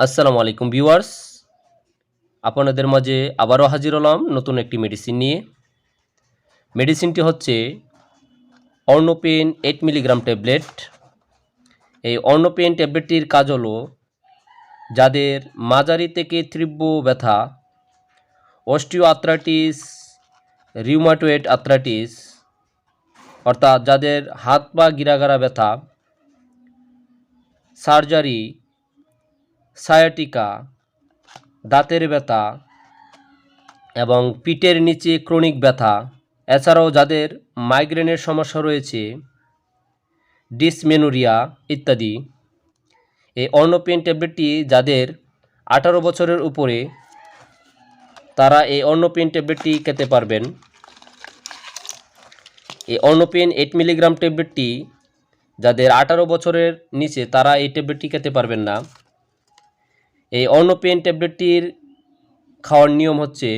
আসসালামু আলাইকুম ভিউয়ার্স। আপনাদের মাঝে আবারও হাজির হলাম নতুন একটি মেডিসিন নিয়ে। মেডিসিনটি হচ্ছে অর্নোপেন এইট মিলিগ্রাম ট্যাবলেট এই অর্নোপেন ট্যাবলেটটির কাজ হলো যাদের মাঝারি থেকে তীব্র ব্যথা অস্টিও আথরাইটিস রিউমাটয়েড আথরাইটিস অর্থাৎ যাদের হাত পা গিরাগারা ব্যথা সার্জারি সায়াটিকা, দাঁতের ব্যথা এবং পিঠের নিচে ক্রনিক ব্যথা। এছাড়াও যাদের মাইগ্রেনের সমস্যা রয়েছে, ডিসমেনোরিয়া ইত্যাদি। এই অর্নোপেন ট্যাবলেটটি যাদের আঠারো বছরের উপরে, তারা এই অর্নোপেন ট্যাবলেটটি খেতে পারবেন। এই অর্নোপেন এইট মিলিগ্রাম ট্যাবলেটটি যাদের আঠারো বছরের নিচে, তারা এই ট্যাবলেটটি খেতে পারবেন না। এই অর্নোপেন ট্যাবলেটটির খাওয়ার নিয়ম হচ্ছে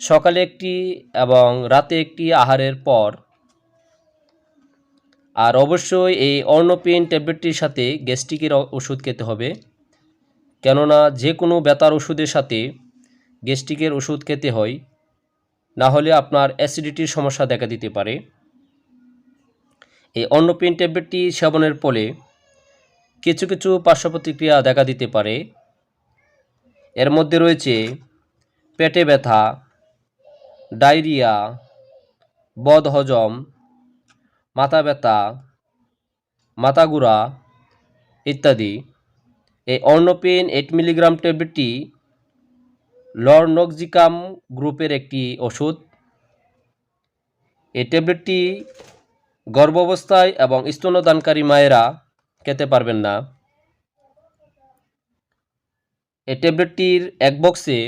সকালে একটি এবং রাতে একটি আহারের পর। আর অবশ্যই এই অর্নোপেন ট্যাবলেটটির সাথে গ্যাস্ট্রিকের ওষুধ খেতে হবে। কেননা যে কোনো ব্যথার ওষুধের সাথে গ্যাস্ট্রিকের ওষুধ খেতে হয়, না হলে আপনার অ্যাসিডিটির সমস্যা দেখা দিতে পারে। এই অন্নপেন ট্যাবলেটটি সেবনের ফলে কিছু কিছু পার্শ্ব প্রতিক্রিয়া দেখা দিতে পারে। এর মধ্যে রয়েছে পেটে ব্যথা, ডায়রিয়া, বদহজম, মাথা ব্যথা, মাথা ঘুরা ইত্যাদি। এই অর্নোপেন এইট মিলিগ্রাম ট্যাবলেটটি লর্নক্সিকাম গ্রুপের একটি ওষুধ। এই ট্যাবলেটটি গর্ভাবস্থায় এবং স্তন্যদানকারী মায়েরা খেতে পারবেন না। এই ট্যাবলেটটির এক বক্সে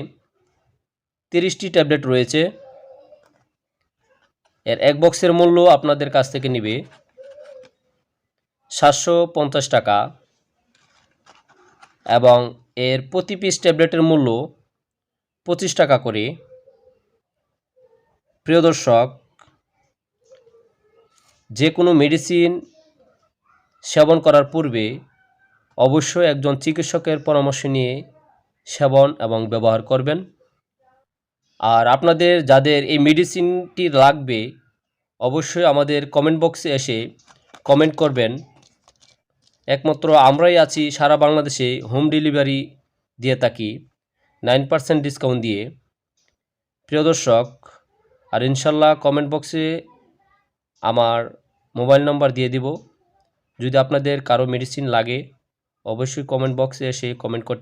তিরিশটি ট্যাবলেট রয়েছে। এর এক বক্সের মূল্য আপনাদের কাছ থেকে নেবে সাতশো পঞ্চাশ টাকা এবং এর প্রতি পিস ট্যাবলেটের মূল্য পঁচিশ টাকা করে। প্রিয় দর্শক, যে কোনো মেডিসিন সেবন করার পূর্বে অবশ্যই একজন চিকিৎসকের পরামর্শ নিয়ে সেবন এবং ব্যবহার করবেন। আর আপনাদের যাদের এই মেডিসিনটি লাগবে, অবশ্যই আমাদের কমেন্ট বক্সে এসে কমেন্ট করবেন। একমাত্র আমরাই আছি সারা বাংলাদেশে, হোম ডেলিভারি দিয়ে থাকি, নাইন পার্সেন্ট ডিসকাউন্ট দিয়ে। প্রিয় দর্শক, আর ইনশাল্লাহ কমেন্ট বক্সে আমার মোবাইল নাম্বার দিয়ে দিব। যদি আপনাদের কারও মেডিসিন লাগে অবশ্যই কমেন্ট বক্সে এসে কমেন্ট করতে